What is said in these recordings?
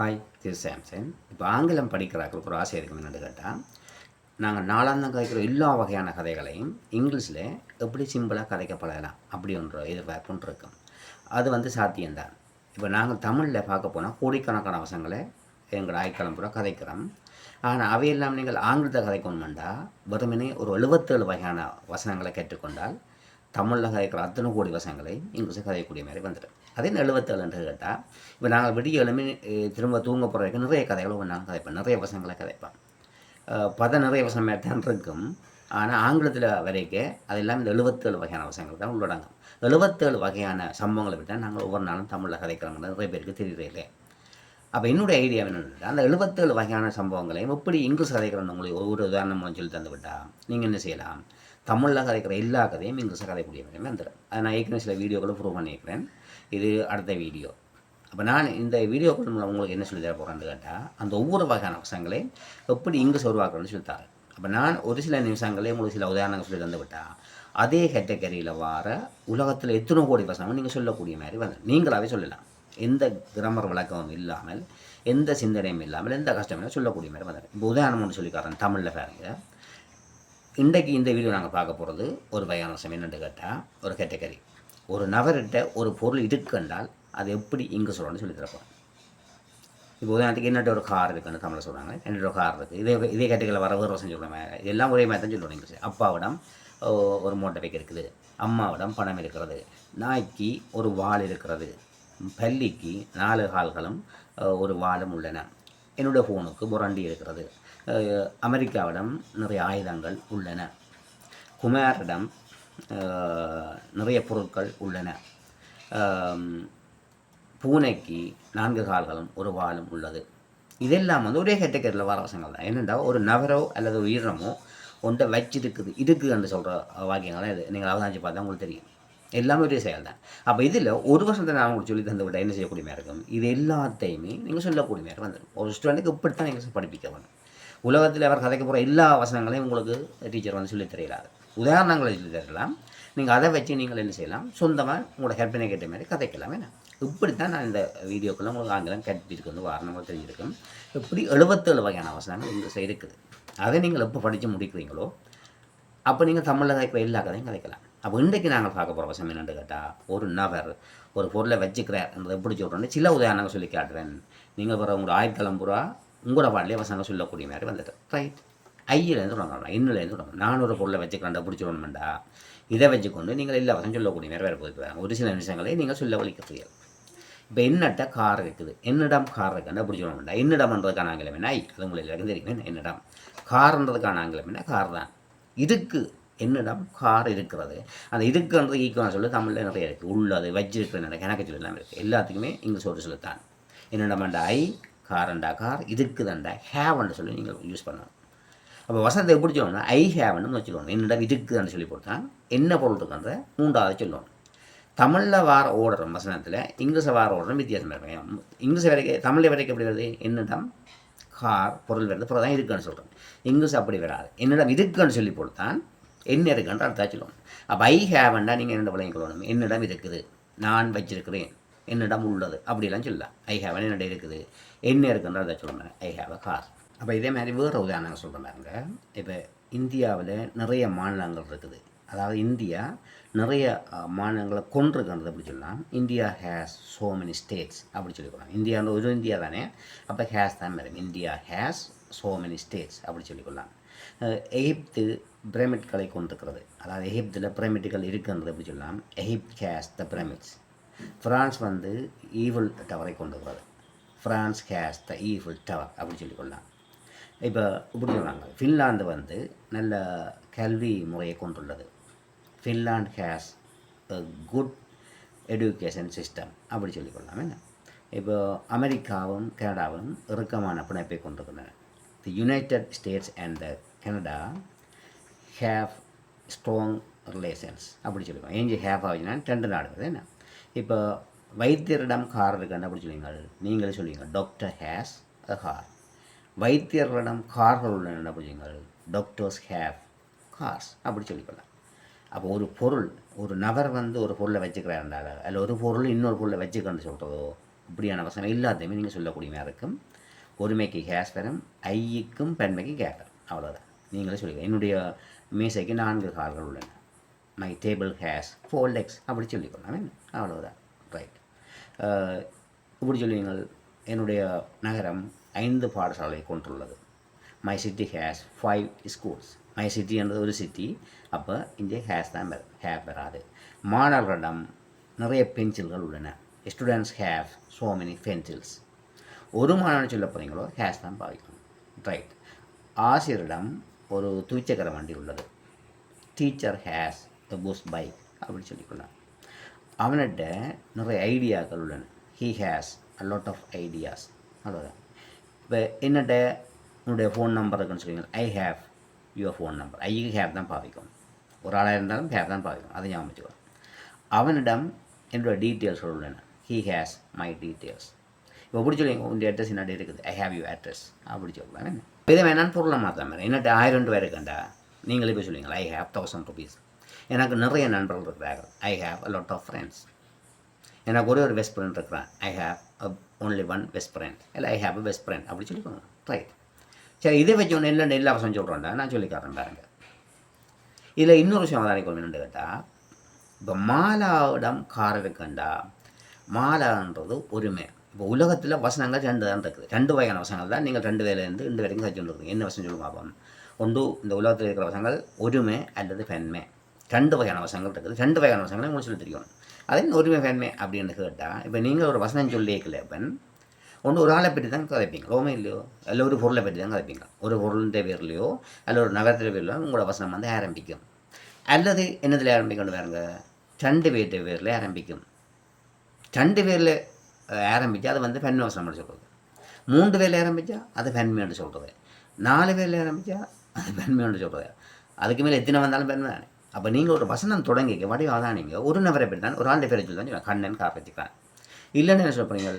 Hi this Samson இப்போ ஆங்கிலம் படிக்கிறார்களுக்கு ஒரு ஆசை இருக்கும் என்னென்னு கேட்டால் நாங்கள் நாளாந்தான் கதைக்கிற எல்லா வகையான கதைகளையும் இங்கிலீஷில் எப்படி சிம்பிளாக கதைக்கப்படலாம் அப்படி ஒன்று எதிர்பார்ப்புன்னு இருக்கும் அது வந்து சாத்தியம்தான். இப்போ நாங்கள் தமிழில் பார்க்க போனால் கோடிக்கணக்கான வசங்களை எங்கள் ஆய்க்காலம் பூரா கதைக்கிறோம். ஆனால் அவையெல்லாம் நீங்கள் ஆங்கிலத்தை கதைக்கணுமெண்டா வெறுமனே ஒரு எழுபத்தேழு வகையான வசனங்களை கேட்டுக்கொண்டால் தமிழில் கதைக்கிற அத்தனை கோடி வசங்களை இங்கிலீஷில் கதைக்கக்கூடிய மாதிரி வந்துடும் அதே எழுபத்தேழுன்றது கேட்டால் இப்போ நாங்கள் விடிய எழுமி திரும்ப தூங்க போகிறதுக்கு நிறைய கதைகளை நாங்கள் கதைப்போம். நிறைய வசங்களை கதைப்பேன் பத நிறைய வசனம் தான் இருக்கும். ஆனால் ஆங்கிலத்தில் வரைக்கும் அதெல்லாம் இந்த எழுபத்தேழு வகையான வசங்கள் தான் உள்ளடங்கும். எழுபத்தேழு வகையான சம்பவங்களை விட்டால் நாங்கள் ஒவ்வொரு நாளும் தமிழில் கதைக்கிறோம் நிறைய பேருக்கு தெரியல அப்போ என்னுடைய ஐடியா என்னென்னா அந்த எழுபத்தேழு வகையான சம்பவங்களையும் எப்படி இங்கிலீஷ் கதைக்கிறோம் உங்களுக்கு ஒரு உதாரணம் சொல்லி தந்து விட்டால் நீங்கள் என்ன செய்யலாம்? தமிழில் கதைக்கிற எல்லா கதையும் இங்கிலீஷில் கதைக்கூடிய மாதிரி வந்துடுறேன் அதை நான் ஏற்கனவே சில வீடியோக்களை ப்ரூவ் பண்ணியிருக்கிறேன். இது அடுத்த வீடியோ. அப்போ நான் இந்த வீடியோக்கள் மூலம் உங்களுக்கு என்ன சொல்லி தர போகிறேன்னு கேட்டால் அந்த ஒவ்வொரு வகையான வசங்களையும் எப்படி இங்கிலீஷ் உருவாக்குறேன்னு சொல்லி தரேன். அப்போ நான் ஒரு சில நிமிஷங்களே உங்களுக்கு சில உதாரணங்கள் சொல்லி தந்து விட்டால் அதே கேட்டகரியில் வர உலகத்தில் எத்தனை கோடி பசங்க நீங்கள் சொல்லக்கூடிய மாதிரி வந்து நீங்களாகவே சொல்லலாம். எந்த கிராமர் விளக்கமும் இல்லாமல் எந்த சிந்தனையும் இல்லாமல் எந்த கஷ்டமும் சொல்லக்கூடிய மாதிரி வந்தார் இப்போ உதாரணம் ஒன்று சொல்லிக்காரன் தமிழில் பாருங்க. இன்றைக்கு இந்த வீடியோ நாங்கள் பார்க்க போகிறது ஒரு வகையான விஷயம் என்னென்னு கேட்டால் ஒரு கேட்டகரி ஒரு நபர்கிட்ட ஒரு பொருள் இருக்குன்றால் அது எப்படி இங்கே சொல்லணும்னு சொல்லி தரப்போம் இப்போ உதாரணத்துக்கு என்னட்ட ஒரு கார் இருக்குன்னு தமிழில் சொல்கிறாங்க என்னட்ட ஒரு கார் இருக்குது இதே இதே கேட்டகரியில் வர வேறு வருஷம் சொல்கிறேன் எல்லாம் ஒரே மாதிரி தான் சொல்லுவோம் இங்கிலீஷ் அப்பாவிடம் ஓ, ஒரு மோட்டர் பைக் இருக்குது. அம்மாவிடம் பணம் இருக்கிறது. நாய்க்கு ஒரு வால் இருக்கிறது. பள்ளிக்கு நாலு கால்களும் ஒரு வாலும் உள்ளன. என்னுடைய ஃபோனுக்கு புரண்டி இருக்கிறது. அமெரிக்காவிடம் நிறைய ஆயுதங்கள் உள்ளன. குமாரிடம் நிறைய பொருட்கள் உள்ளன. பூனைக்கு நான்கு கால்களும் ஒரு வாலும் உள்ளது. இதெல்லாம் வந்து ஒரே கேட்டகரியில் வர வசங்கள் தான். என்னென்னா ஒரு நபரோ அல்லது உயிரினமோ ஒன்றை வச்சிருக்குது இருக்குதுன்னு சொல்கிற வாக்கியங்கள் தான் இது. நீங்கள் அவதானிச்சு பார்த்தா உங்களுக்கு தெரியும். எல்லாமே ஒரே செயல் தான். அப்போ இதில் ஒரு வருஷத்தை நான் உங்களுக்கு சொல்லி தந்து விட என்ன செய்யக்கூடிய இருக்கும்? இது எல்லாத்தையுமே நீங்கள் சொல்லக்கூடிய மாதிரி வந்துடும் ஒரு ஸ்டூடெண்ட்டுக்கு இப்படி தான் நீங்கள் படிப்பிக்க வேணும். உலகத்தில் அவர் கதைக்க போகிற எல்லா வசனங்களையும் உங்களுக்கு டீச்சர் வந்து சொல்லித் தரையிடாது உதாரணங்களை சொல்லி தரலாம். நீங்கள் அதை வச்சு நீங்கள் என்ன செய்யலாம்? சொந்தமாக உங்களோட கற்பனை கேட்ட மாதிரி கதைக்கலாம். என்ன? இப்படி தான் நான் இந்த வீடியோக்கெல்லாம் உங்களுக்கு ஆங்கிலம் கற்பிருக்கு வந்து வாரணமாக தெரிஞ்சிருக்கும். இப்படி எழுபத்தேழு வகையான வசனங்கள் இந்த இருக்குது. அதை நீங்கள் எப்போ படித்து முடிக்கிறீங்களோ அப்போ நீங்கள் தமிழில் கதைக்கிற எல்லா கதையும் கதைக்கலாம். அப்போ இன்றைக்கு நாங்கள் பார்க்க போகிற வசம் என்னென்னு கேட்டால் ஒரு நபர் ஒரு பொருளை வச்சுக்கிறார் என்றதை எப்படி சொல்கிறோன்னு சில உதாரணங்கள் சொல்லி காட்டுறேன். நீங்கள் வர உங்களோட ஆயுட்காலம் பூரா உங்களோட பாடலே வசனங்கள் சொல்லக்கூடிய மாதிரி வந்துட்டு ரைட் ஐயிலேருந்து தொடங்கலாம் இன்னுலேருந்து தொடங்கலாம் நான் ஒரு பொருளை வச்சுக்கிறேன் எப்படி சொல்லணுமெண்டா இதை வச்சுக்கொண்டு நீங்கள் எல்லா வசனம் சொல்லக்கூடிய மாதிரி வேறு போயிருக்காங்க ஒரு சில விஷயங்களை நீங்கள் சொல்ல வலிக்கிறீர்கள் இப்போ என்னட்ட கார் இருக்குது? என்னிடம் கார் இருக்குன்னு அப்படி சொல்ல என்னிடம்ன்றதுக்கான ஆங்கிலம் என்ன? ஐ. அது உங்களுக்கு எல்லாருக்கும் தெரியும். என்னிடம். கார்ன்றதுக்கான ஆங்கிலம் என்ன? கார் தான். இதுக்கு என்னிடம் கார் இருக்கிறது. அந்த இதுக்குன்றது ஈக்குவலாக சொல்லி தமிழில் நிறைய இருக்குது உள்ளது வச்சிருக்கிற நிறைய எனக்கு சொல்லி எல்லாம் இருக்குது எல்லாத்துக்குமே இங்கிலீஷ் ஒரு என்னிடம் என்னிடம்டா ஐ. காரண்டா கார் இருக்குதுண்டா ஹேவன் சொல்லி நீங்கள் யூஸ் பண்ணணும் அப்போ வசனத்தை எப்படி சொல்லணும்னா ஐ ஹேவன்னு வச்சுக்கணும் என்னிடம் இருக்குதுன்னு சொல்லி போட்டால் என்ன பொருள் இருக்குன்ற மூன்றாவது சொல்லணும் தமிழில் வார ஓடுற வசனத்தில் இங்கிலீஷை வார ஓடுற வித்தியாசம் இருக்கும் இங்கிலீஷ் வரைக்கும் தமிழில் வரைக்கும் எப்படி வருது? என்னிடம் கார் பொருள் வருது பொருள் தான் இருக்குன்னு சொல்கிறேன் இங்கிலீஷ் அப்படி வராது. என்னிடம் இருக்குன்னு சொல்லி போட்டுத்தான் என்ன இருக்குன்ற அர்த்தம் சொல்லுவோம் அப்போ ஐ ஹேவன்டா நீங்கள் என்னென்ன விளங்கிக்கொள்ளணும் என்னிடம் இருக்குது. நான் வச்சிருக்கிறேன். என்னிடம் உள்ளது. அப்படிலாம் சொல்லலாம் ஐ ஹேவன் என்னிடம் இருக்குது. என்ன இருக்குன்றதை சொல்கிறேன் ஐ ஹேவ் அ கார் அப்போ இதே மாதிரி வேறு உதாரணங்கள் சொல்கிற பாருங்க. இப்போ இந்தியாவில் நிறைய மாநிலங்கள் இருக்குது. அதாவது இந்தியா நிறைய மாநிலங்களை கொண்டிருக்கிறது அப்படி சொல்லலாம். India has so many states அப்படி சொல்லிக்கொள்ளலாம் இந்தியாவில் ஒரு இந்தியா தானே? அப்போ ஹேஸ் தான் madam India has so many states அப்படி சொல்லிக்கொள்ளலாம் எகிப்து பிரமிட்களை கொண்டிருக்கிறது அதாவது எகிப்தில் பிரமிட்கள் இருக்கின்றது அப்படி சொல்லலாம். Egypt has the pyramids France வந்து ஈவில் டவரை கொண்டு வருது France has the Eiffel tower அப்படி சொல்லிக்கொள்ளலாம் இப்போ இப்படி சொல்கிறாங்க ஃபின்லாந்து வந்து நல்ல கல்வி முறையை கொண்டுள்ளது. Finland has a good education system அப்படி சொல்லிக்கொள்ளலாம் என்ன இப்போ அமெரிக்காவும் கனடாவும் இறுக்கமான பிணைப்பை கொண்டிருக்கின்றன. The United States and the Canada have strong relations அப்படி சொல்லிக்கலாம் ஏஞ்சி ஹேவ் ஆகுதுன்னா ரெண்டு நாடுகள் என்ன? இப்போ வைத்தியரிடம் கார் இருக்குன்னு அப்படி சொல்லுவீங்க? நீங்களே சொல்லுவீங்க. டாக்டர் ஹேஸ் அ கார் வைத்தியர்களிடம் கார்கள் உள்ளன. என்ன சொல்லுவீங்க? டாக்டர்ஸ் ஹேவ் கார்ஸ் அப்படி சொல்லிக்கலாம் அப்போ ஒரு பொருள் ஒரு நபர் வந்து ஒரு பொருளை வச்சுக்கிறாருண்டால அதில் ஒரு பொருள் இன்னொரு பொருளை வச்சுக்கன்னு சொல்கிறதோ இப்படியான வசனம் எல்லாத்தையுமே நீங்கள் சொல்லக்கூடியமாக இருக்கும் ஒருமைக்கு ஹேஸ் வரும் ஐக்கும் பெண்மைக்கு கேப் வரும் அவ்வளோதான் நீங்களே சொல்லிக்கலாம் என்னுடைய மீசைக்கு நான்கு கார்கள் உள்ளன. My table has four legs அப்படி சொல்லிக்கொள்ளலாம். அவ்வளோதான் ரைட் இப்படி சொல்லுவீங்கள் என்னுடைய நகரம் ஐந்து பாடசாலை கொண்டுள்ளது. My city has five schools my சிட்டின்றது ஒரு சிட்டி அப்போ இங்கே ஹேஸ் தான் வரும் ஹேவ் வராது. மாணவர்களிடம் நிறைய பென்சில்கள் உள்ளன. Students have so many pencils ஒரு மாணவன் சொல்ல போகிறீங்களோ ஹேஸ் தான் பாதிக்கும். ரைட் ஆசிரியரிடம் ஒரு துவிச்சக்கர வண்டி உள்ளது. Teacher has the push bike அப்படின்னு சொல்லிக்கொள்ளலாம் அவன்கிட்ட நிறைய ஐடியாக்கள் உள்ளன. He has a lot of ideas அவ்வளோதான் இப்போ என்னட்ட? உன்னுடைய ஃபோன் நம்பர் இருக்குன்னு சொல்லுவீங்க I have your phone number ஐக்கு ஹேவ் தான் பாவிக்கும். ஒரு ஆளாக இருந்தாலும் ஹேவ் தான் பாவிக்கும். அதை ஞாபகம் வச்சுக்கோ. அவனிடம் என்னோட டீட்டெயில்ஸ் உள்ளன. ஹீ ஹேஸ் மை டீட்டெயில்ஸ் இப்போ எப்படி சொல்லுவீங்க? உங்கள் அட்ரஸ் என்னடி இருக்குது. ஐ ஹேவ் யூ அட்ரஸ் அப்படி சொல்லலாம் இதை வேணான்னு பொருளை மாற்றாம என்னட்ட ஆயிரம் ரூபாய் இருக்கண்டா? நீங்களே போய் சொல்லுவீங்களா? ஐ ஹேவ் தௌசண்ட் ருபீஸ் எனக்கு நிறைய நண்பர்கள் இருக்கிறார்கள். I have a lot of friends எனக்கு ஒரே ஒரு பெஸ்ட் ஃப்ரெண்ட் இருக்கிறான். I a only one best friend இல்லை I have a best friend அப்படி சொல்லிக்கோங்க. ரைட் சரி இதை வச்சு ஒன்று இல்லை எல்லா வசம் சொல்கிறோம்டா நான் சொல்லிக்காரன் பாருங்க. இதில் இன்னொரு விஷயம் அவதானிக்கணும் என்னென்னு கேட்டால் இப்போ மாலாவிடம் கார் இருக்குண்டா மாலான்றது ஒருமை இப்போ உலகத்தில் வசனங்கள் ரெண்டு தான் இருக்குது. ரெண்டு வகையான வசனங்கள் தான் நீங்கள் ரெண்டு வேலையிலேருந்து ரெண்டு வரைக்கும் சர்ச்சை சொல்லுங்க என்ன வசனம் சொல்லுங்க பார்ப்போம் ஒன்று இந்த உலகத்தில் இருக்கிற வசனங்கள் ஒருமை அல்லது பெண்மை. ரெண்டு வகையான வசனங்கள் இருக்குது. ரெண்டு வகையான வசனங்களை உங்களுக்கு சொல்லி தெரியும் அதே ஒருமை வேண்மை அப்படின்னு கேட்டால் இப்போ நீங்கள் ஒரு வசனம் சொல்லியிருக்கல அப்பன். ஒன்று ஒரு ஆளை பற்றி தான் கதைப்பீங்க. ரோமே இல்லையோ? அல்ல ஒரு பொருளை பற்றி தான் கதைப்பீங்க. ஒரு பொருளுடைய பேர்லையோ? அல்ல ஒரு நகரத்தில் பேர்லையோ? உங்களோட வசனம் வந்து ஆரம்பிக்கும். அல்லது என்னதில் ஆரம்பிக்கணும் பாருங்க? ரெண்டு பேர்கிட்ட பேரில் ஆரம்பிக்கும். ரெண்டு பேரில் ஆரம்பித்தா அது வந்து ஃபென்மை வசனம் சொல்கிறது மூன்று பேரில் ஆரம்பித்தா அது பெண்மையோடு சொல்கிறது நாலு பேரில் ஆரம்பித்தா அது பெண்மையோடு சொல்கிறது அதுக்கு மேலே எத்தனை வந்தாலும் பெண்மை தானே. அப்போ நீங்கள் ஒரு வசனம் தொடங்கிக்க வடிவாதான் நீங்கள் ஒரு நபரை பேர் தான் ஒரு ஆண்டு பேரை சொல்லி சொல்லுவாங்க. கண்ணன் கார் இல்லைன்னு என்ன சொல்ல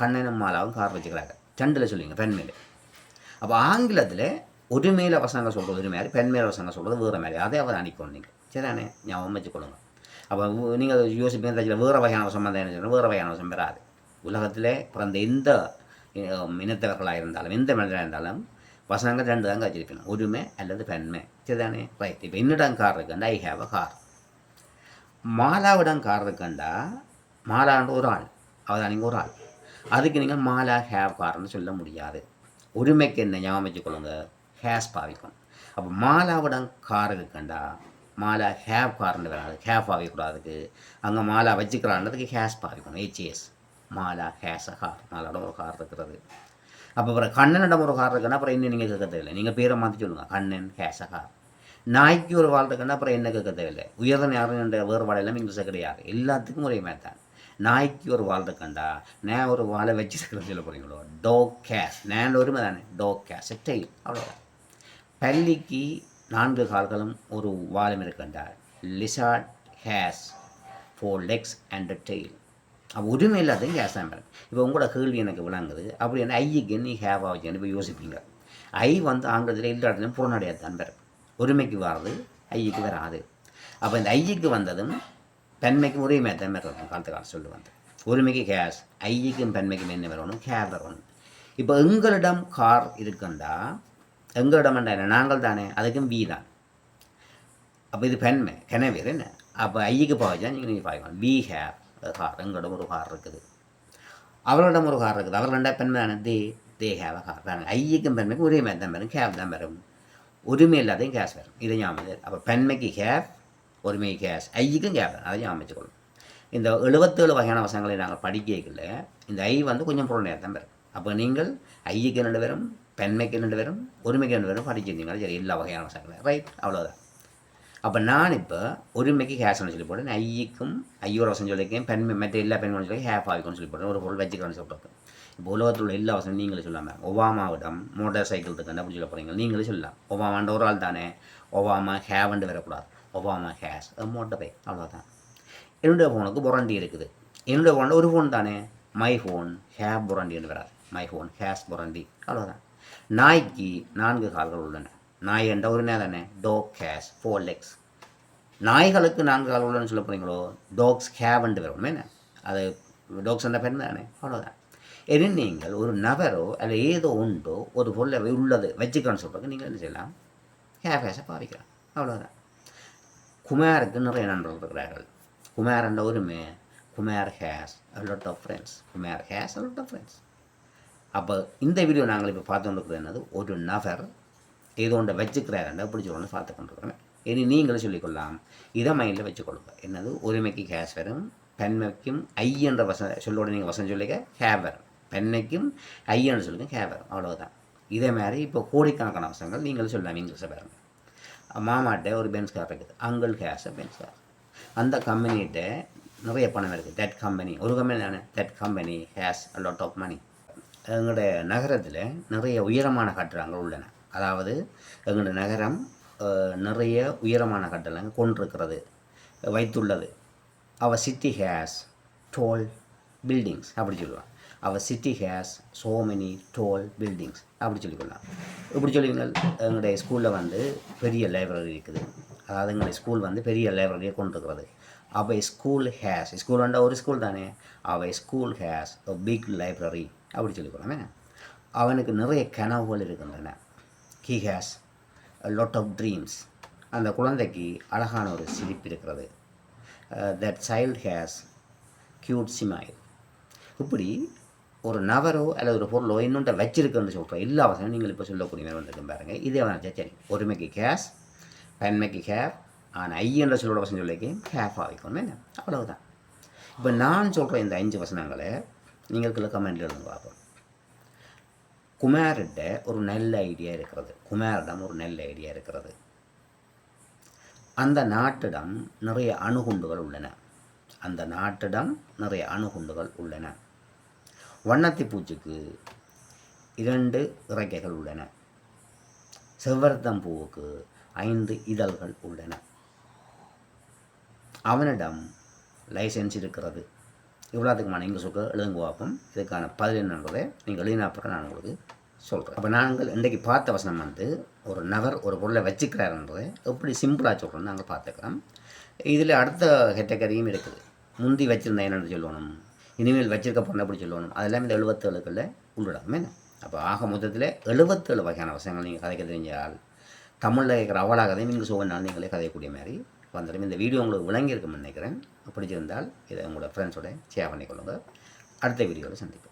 கண்ணனும் மாலாவும் கார் வச்சுக்கிறாங்க. சொல்லுவீங்க பெண்மையில் அப்போ ஆங்கிலத்தில் ஒரு மேல வசனங்கள் சொல்கிறது ஒரு மாதிரி பெண் மேல வசனங்கள் சொல்கிறது வேறு மாதிரி. அதே அவர் அணிக்கணும் நீங்கள் சரிதானே? ஞாபகம் வச்சுக்கொள்ளுங்க. அப்போ நீங்கள் யோசிப்பீங்க தச்சில் வேறு வகையான வசம் தான் என்ன வேறு வகையான வசம் பெறாது. உலகத்தில் பிறந்த எந்த இனத்தவர்களாக இருந்தாலும் எந்த மனிதராக இருந்தாலும் பசங்க ரெண்டு தாங்க வச்சுருக்கணும் ஒருமை அல்லது பெண்மை சரிதானே ரைட் இப்போ என்னிடம் கார் இருக்குண்டா ஐ ஹேவ் அ கார் மாலாவிடம் கார் இருக்குண்டா மாலான்ற ஒரு ஆள் அவதான் நீங்கள் ஒரு ஆள் அதுக்கு நீங்கள் மாலா ஹேவ் கார்னு சொல்ல முடியாது உரிமைக்கு என்ன ஞாபகம் வச்சுக்கொள்ளுங்க ஹேஸ் பாவிக்கும் அப்போ மாலாவிடம் கார் இருக்குண்டா மாலா ஹேவ் கார்னு வேணாது ஹேவ் பாவிக்கூடாதுக்கு அங்கே மாலா வச்சுக்கிறான்றதுக்கு has பாவிக்கணும் H A S Mala has a car மாலாவோட ஒரு கார் இருக்கிறது அப்போ அப்புறம் கண்ணனிடம் ஒரு கார் இருக்குன்னா அப்புறம் என்ன நீங்கள் கேட்க தேவையில்லை நீங்கள் பேரை மாற்றி சொல்லுங்கள் கண்ணன் ஹேஸ் நாய்க்கு ஒரு வாழ் இருக்குன்னா அப்புறம் என்ன கேட்க தேவையில்லை உயர்தன் யாருன்ற வேறுபாடு எல்லாம் இங்கிலீஷில் கிடையாது. எல்லாத்துக்கும் ஒரே மாதிரி தான். நாய்க்கு ஒரு வாழ் இருக்கண்டா நான் ஒரு வாழை வச்சிருக்கிறேன் சொல்ல போகிறீங்களோ டோக் கேஷ் நான் ஒருமை தானே. டோக் கேஷ் டெயில் அவ்வளோதான் பள்ளிக்கு நான்கு கால்களும் ஒரு வாலும் இருக்கண்டா. Lizard has four legs and tail அப்போ உரிமை இல்லாத கேஸ் தான் மேடம். இப்போ உங்களோட கேள்வி எனக்கு விளங்குது. அப்படி என்ன ஐக்கு நீ ஹேவ் வச்சுன்னு இப்போ யோசிப்பீங்க. ஐ வந்து ஆங்கிலத்தில் எல்லா இடத்துலையும் புறநடையாக தான் பெறும் உரிமைக்கு வர்றது ஐயுக்கு வராது. அப்போ இந்த ஐயுக்கு வந்ததும் பெண்மைக்கும் உரிமை தான் வரணும் காலத்து காலம் சொல்லி வந்து உரிமைக்கு கேஸ் ஐயுக்கும் பெண்மைக்கும் என்ன வரணும் கேர் வரணும் இப்போ எங்களிடம் கார் இருக்குண்டா. எங்களிடம் என்ன? நாங்கள் தானே. அதுக்கும் வி தான். அப்போ இது பெண்மை. கெனவேர் என்ன? அப்போ ஐயுக்கு பாய்ச்சா நீங்கள் நீங்கள் பாய்க்கலாம் வி ஹேவ் கார் எங்களிடம் ஒரு கார் இருக்குது அவர்களிடம் ஒரு கார் இருக்குது அவர் ரெண்டா பெண்மை தே தே ஹேவ கார் தானே ஐயக்கும் பெண்மைக்கும் ஒரே மாதிரி தான் வரும் கேப் தான் வரும் உரிமை இல்லாதையும் கேஸ் வரும் இதை ஞாபகம் அப்போ பெண்மைக்கு கேப் ஒருமை கேஸ் ஐக்கும் கேப் அதை ஞாபகம் இந்த எழுபத்தேழு வகையான வசங்களை நாங்கள் படிக்கல இந்த ஐ வந்து கொஞ்சம் பொருள் நேரம் தான் வரும் அப்போ நீங்கள் ஐக்கு ரெண்டு பேரும் பெண்மைக்கு ரெண்டு பேரும் ஒருமைக்கு ரெண்டு பேரும் படிச்சிருந்தீங்களா சரி எல்லா வகையான வசங்களை ரைட் அவ்வளோதான் அப்போ நான் இப்போ உரிமைக்கு ஹேஸ்னு சொல்லி போட்டேன் ஐக்கும் ஐயோ வசம் சொல்லியிருக்கேன் பெண்மை மற்ற எல்லா பெண்களும் சொல்லி ஹேஃப் ஆகிக்கும்னு சொல்லி போட்டேன் ஒரு பொருள் வச்சுக்கிறேன்னு சொல்லிட்டு இப்போ உலகத்தில் உள்ள எல்லா வசதியும் நீங்களே சொல்லாமல் ஒபாமாவிடம் மோட்டார் சைக்கிள் இருக்குன்னு அப்படி சொல்ல போகிறீங்க நீங்களே சொல்லலாம். ஒபாமான்ற ஒரு ஆள் தானே. ஒபாமா ஹேவண்டு வரக்கூடாது. ஒபாமா ஹேஸ் மோட்டர் பைக் அவ்வளோதான் என்னுடைய ஃபோனுக்கு புரண்டி இருக்குது. என்னுடைய ஃபோனில் ஒரு ஃபோன் தானே. மை ஃபோன் ஹேப் புரண்டின்னு வராது. மை ஃபோன் ஹேஸ் புரண்டி அவ்வளோதான் நாய்க்கு நான்கு கால்கள் உள்ளன. நாய் என்ற ஒரு நேரம் தானே டோக் கேஸ் ஃபோர் லெக்ஸ் நாய்களுக்கு நான்கு கால் உள்ளன்னு சொல்ல போகிறீங்களோ டாக்ஸ் ஹேவன்ட்டு வரும். என்ன? அது டாக்ஸ் என்ற பெண் தானே? அவ்வளோதான் இனி நீங்கள் ஒரு நபரோ அல்ல ஏதோ உண்டோ ஒரு பொருளை உள்ளது வச்சுக்கணும்னு சொல்கிறதுக்கு நீங்கள் என்ன செய்யலாம்? ஹேவ் ஹேஸை பாவிக்கலாம். அவ்வளோதான் குமாருக்கு நிறைய நண்பர்கள் இருக்கிறார்கள். குமார் என்ற ஒருமே Kumar has a of friends Kumar has a of friends அப்போ இந்த வீடியோ நாங்கள் இப்போ பார்த்து கொண்டிருக்கிறது என்னது? ஒரு நபர் ஏதோ ஒன்றை வச்சுக்கிறாருன்னு அப்படி சொல்லணும்னு பார்த்து கொண்டிருக்கிறேன். இனி நீங்களும் சொல்லிக்கொள்ளலாம். இதை மைண்டில் வச்சுக்கொள்ளுங்க என்னது? உரிமைக்கு கேஷ் வரும் பெண்மைக்கும் ஐ என்ற வச சொல்லோட நீங்கள் வசனம் சொல்லிக்க ஹேவ் வரும். பெண்மைக்கும் ஐயன்னு சொல்லுங்க ஹேவ் வரும். அவ்வளோதான் இதே மாதிரி இப்போ கோடிக்கணக்கான வசனங்கள் நீங்களும் சொல்லலாம் இங்கிலீஷை பாருங்க மாமாட்ட ஒரு பென்ஸ் கார் இருக்குது. Uncle has a Benz car அந்த கம்பெனிகிட்ட நிறைய பணம் இருக்குது. தட் கம்பெனி ஒரு கம்பெனி தானே? That company has lot of money எங்களுடைய நகரத்தில் நிறைய உயரமான கட்டுறாங்க உள்ளன. அதாவது எங்களுடைய நகரம் நிறைய உயரமான கட்டளங்கள் கொண்டிருக்கிறது வைத்துள்ளது. Our city has tall buildings அப்படி சொல்லுவாங்க. Our city has so many tall buildings அப்படி சொல்லிக்கொள்ளலாம். இப்படி சொல்லுவீங்கள் எங்களுடைய ஸ்கூலில் வந்து பெரிய லைப்ரரி இருக்குது. அதாவது எங்களுடைய ஸ்கூல் வந்து பெரிய லைப்ரரியை கொண்டிருக்கிறது. அவை ஸ்கூல் ஹேஸ் ஸ்கூல் வந்தால் ஒரு ஸ்கூல் தானே. அவை ஸ்கூல் ஹேஸ் பிக் லைப்ரரி அப்படி சொல்லிக்கொள்ளாமே அவனுக்கு நிறைய கனவுகள் இருக்கின்றன. He has lot of dreams அந்த குழந்தைக்கு அழகான ஒரு சிரிப்பு இருக்கிறது. That child has cute smile இப்படி ஒரு நபரோ அல்லது ஒரு பொருளோ இன்னொன்று வச்சிருக்குன்னு சொல்கிற எல்லா அவசரம் நீங்கள் இப்போ சொல்லக்கூடிய மாதிரி வந்திருக்கும் பாருங்கள் இதே வந்து சரி ஒருமைக்கு கேஸ் பெண்மைக்கு ஹேவ் ஆனால் ஐயன்ற சொல்லோட வசனம் சொல்லிக்கு ஹேஃப் ஆகிக்கணும் என்ன? அவ்வளவுதான். இப்போ நான் சொல்கிற இந்த அஞ்சு வசனங்களை நீங்கள் கீழே கமெண்ட்ல எழுதுங்க பார்ப்போம். குமாரிட்ட ஒரு நல்ல ஐடியா இருக்கிறது. குமாரிடம் ஒரு நல்ல ஐடியா இருக்கிறது. அந்த நாட்டிடம் நிறைய அணுகுண்டுகள் உள்ளன. அந்த நாட்டிடம் நிறைய அணுகுண்டுகள் உள்ளன. வண்ணத்தி பூச்சிக்கு இரண்டு இறக்கைகள் உள்ளன. செவ்வரத்தம் பூவுக்கு ஐந்து இதழ்கள் உள்ளன. அவனிடம் லைசன்ஸ் இருக்கிறது. இவ்வளோத்துக்குமான நீங்கள் சொற்கள் எழுதுங்க பார்ப்போம் இதுக்கான பதில் என்னன்றதை நீங்கள் எழுதின அப்புறம் நான் உங்களுக்கு சொல்கிறேன் அப்போ நாங்கள் இன்றைக்கு பார்த்த வசனம் வந்து ஒரு நபர் ஒரு பொருளை வச்சுக்கிறாருன்றதை எப்படி சிம்பிளாக சொல்கிறோம் நாங்கள் பார்த்துக்கிறோம் இதில் அடுத்த கேட்டகரியும் இருக்குது. முந்தி வச்சுருந்தேன் என்னென்னு சொல்லணும்? இனிமேல் வச்சிருக்க பொண்ணை எப்படி சொல்லணும்? அதெல்லாம் இந்த எழுபத்தேழுக்குள்ள உள்ளிடாமே அப்போ ஆக மொத்தத்தில் எழுபத்தேழு வகையான வசனங்கள் நீங்கள் கதைக்க தெரிஞ்சால் தமிழில் கேட்குற அவலாகதையும் நீங்கள் சோகனால் நீங்களே கதையக்கூடிய மாதிரி வந்துடும். இந்த வீடியோ உங்களுக்கு விளங்கியிருக்கும்னு நினைக்கிறேன். பிடிச்சிருந்தால் இதை உங்களோட ஃப்ரெண்ட்ஸோட ஷேர் பண்ணிக்கொள்ளுங்கள் அடுத்த வீடியோவில் சந்திப்போம்.